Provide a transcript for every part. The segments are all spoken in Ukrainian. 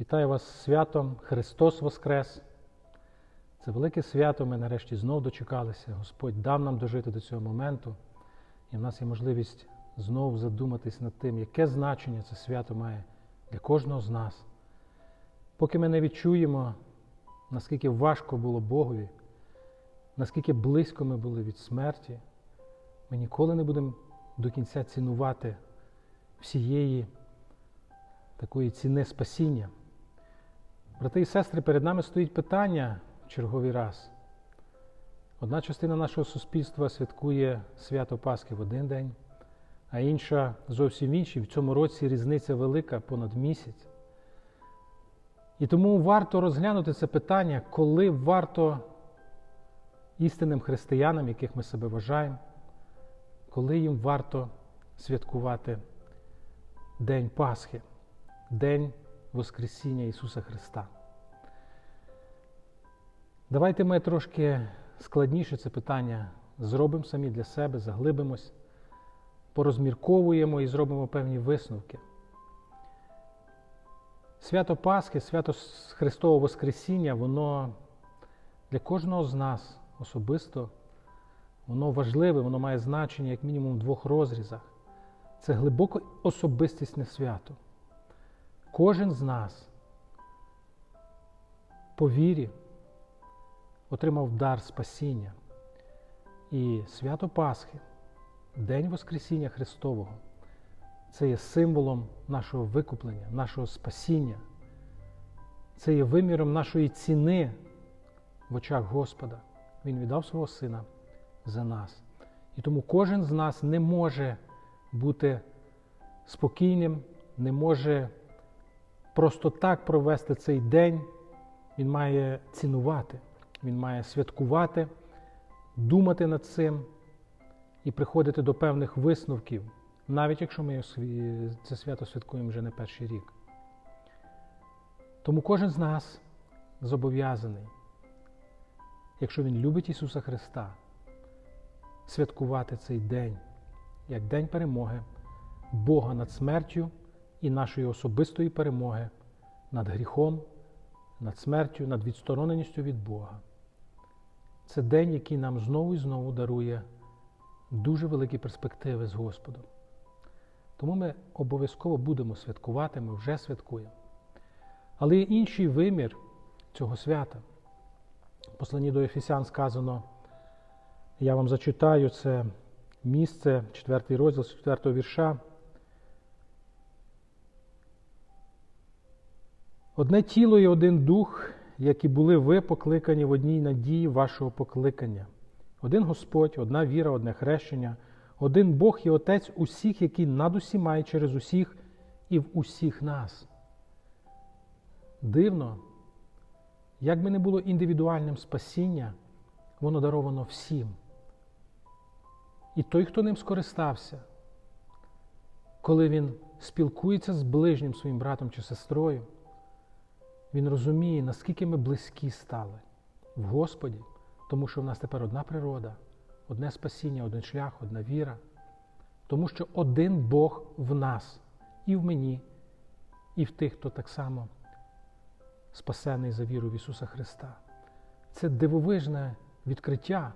Вітаю вас святом Христос Воскрес! Це велике свято. Ми нарешті знов дочекалися. Господь дав нам дожити до цього моменту, і в нас є можливість знову задуматись над тим, яке значення це свято має для кожного з нас. Поки ми не відчуємо, наскільки важко було Богові, наскільки близько ми були від смерті, ми ніколи не будемо до кінця цінувати всієї такої ціни спасіння. Брати і сестри, перед нами стоїть питання в черговий раз. Одна частина нашого суспільства святкує свято Пасхи в один день, а інша зовсім інший. В цьому році різниця велика понад місяць. І тому варто розглянути це питання, коли варто істинним християнам, яких ми себе вважаємо, коли їм варто святкувати День Пасхи, День Воскресіння Ісуса Христа. Давайте ми трошки складніше це питання зробимо самі для себе, заглибимось, порозмірковуємо і зробимо певні висновки. Свято Пасхи, свято Христового Воскресіння, воно для кожного з нас особисто, воно важливе, воно має значення як мінімум в двох розрізах. Це глибоко особистісне свято. Кожен з нас по вірі отримав дар спасіння. І свято Пасхи, День Воскресіння Христового, це є символом нашого викуплення, нашого спасіння. Це є виміром нашої ціни в очах Господа. Він віддав свого Сина за нас. І тому кожен з нас не може бути спокійним, не може просто так провести цей день. Він має цінувати, він має святкувати, думати над цим і приходити до певних висновків, навіть якщо ми це свято святкуємо вже не перший рік. Тому кожен з нас зобов'язаний, якщо він любить Ісуса Христа, святкувати цей день як день перемоги Бога над смертю і нашої особистої перемоги над гріхом, над смертю, над відстороненістю від Бога. Це день, який нам знову і знову дарує дуже великі перспективи з Господом. Тому ми обов'язково будемо святкувати, ми вже святкуємо. Але є інший вимір цього свята. В посланні до Ефесян сказано, я вам зачитаю це місце, 4 розділ, 4 вірша. Одне тіло і один дух, які були ви покликані в одній надії вашого покликання. Один Господь, одна віра, одне хрещення, один Бог і Отець усіх, який над усіма і через усіх і в усіх нас. Дивно, як би не було індивідуальним спасіння, воно даровано всім. І той, хто ним скористався, коли він спілкується з ближнім своїм братом чи сестрою, він розуміє, наскільки ми близькі стали в Господі, тому що в нас тепер одна природа, одне спасіння, один шлях, одна віра, тому що один Бог в нас, і в мені, і в тих, хто так само спасений за віру в Ісуса Христа. Це дивовижне відкриття.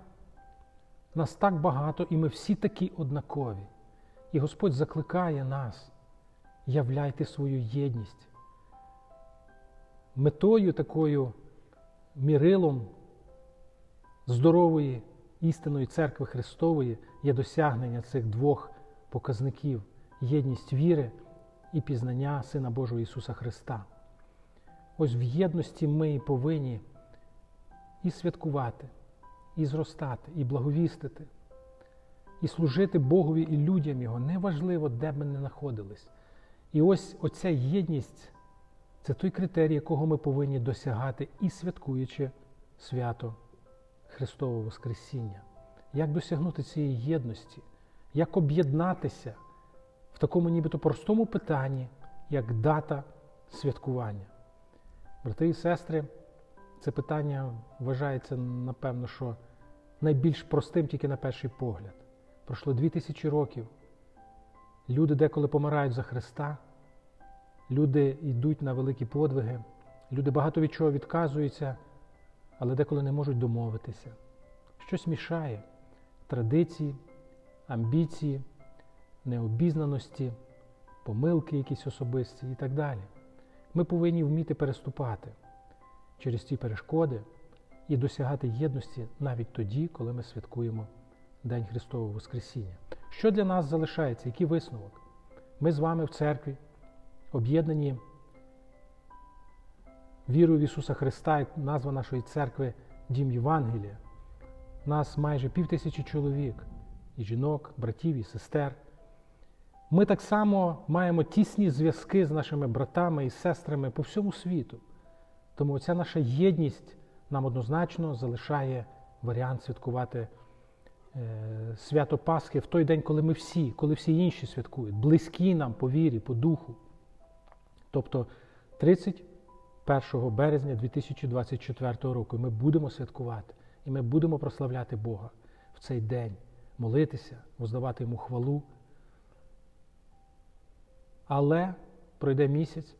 Нас так багато, і ми всі такі однакові. І Господь закликає нас, являйте свою єдність. Метою такою мірилом здорової істинної церкви Христової є досягнення цих двох показників єдність віри і пізнання Сина Божого Ісуса Христа. Ось в єдності ми повинні і святкувати і зростати, і благовістити, і служити Богові і людям Його. Неважливо, де б ми не знаходились. І ось оця єдність це той критерій, якого ми повинні досягати і святкуючи свято Христового Воскресіння. Як досягнути цієї єдності, як об'єднатися в такому нібито простому питанні, як дата святкування. Брати і сестри. Це питання вважається, напевно, що найбільш простим тільки на перший погляд. Пройшло дві тисячі років. Люди деколи помирають за Христа, люди йдуть на великі подвиги, люди багато від чого відказуються, але деколи не можуть домовитися. Щось мішає традиції, амбіції, необізнаності, помилки якісь особисті і так далі. Ми повинні вміти переступати через ці перешкоди і досягати єдності навіть тоді, коли ми святкуємо День Христового Воскресіння. Що для нас залишається? Який висновок? Ми з вами в церкві, об'єднані вірою в Ісуса Христа, і назва нашої церкви Дім Євангелія. Нас майже пів тисячі чоловік, і жінок, братів і сестер. Ми так само маємо тісні зв'язки з нашими братами і сестрами по всьому світу. Тому ця наша єдність нам однозначно залишає варіант святкувати е, свято Пасхи в той день, коли ми всі, коли всі інші святкують, близькі нам по вірі, по духу. Тобто 31 березня 2024 року ми будемо святкувати і ми будемо прославляти Бога в цей день, молитися, воздавати йому хвалу. Але пройде місяць,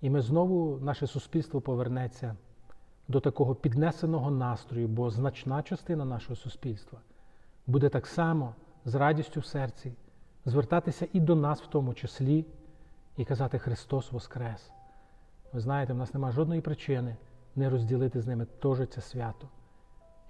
і ми знову, наше суспільство повернеться до такого піднесеного настрою, бо значна частина нашого суспільства буде так само з радістю в серці звертатися і до нас в тому числі, і казати Христос Воскрес. Ви знаєте, в нас немає жодної причини не розділити з ними теж це свято,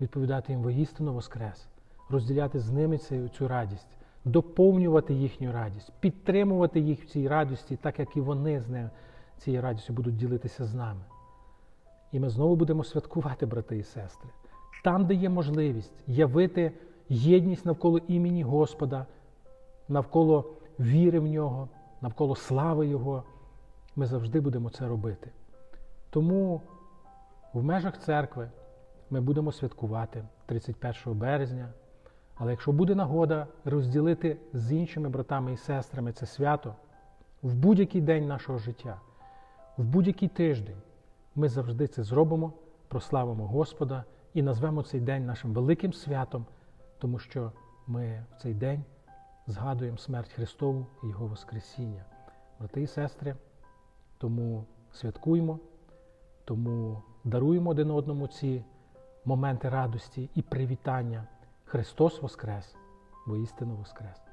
відповідати їм воістину Воскрес, розділяти з ними цю, цю радість, доповнювати їхню радість, підтримувати їх в цій радості, так як і вони з ними цією радістю будуть ділитися з нами. І ми знову будемо святкувати, брати і сестри, там, де є можливість явити єдність навколо імені Господа, навколо віри в нього, навколо слави Його, ми завжди будемо це робити. Тому в межах церкви ми будемо святкувати 31 березня. Але якщо буде нагода розділити з іншими братами і сестрами це свято в будь-який день нашого життя, в будь-який тиждень, ми завжди це зробимо, прославимо Господа і назвемо цей день нашим великим святом, тому що ми в цей день згадуємо смерть Христову і Його Воскресіння. Брати і сестри, тому святкуємо, тому даруємо один одному ці моменти радості і привітання. Христос Воскрес, воістину Воскрес!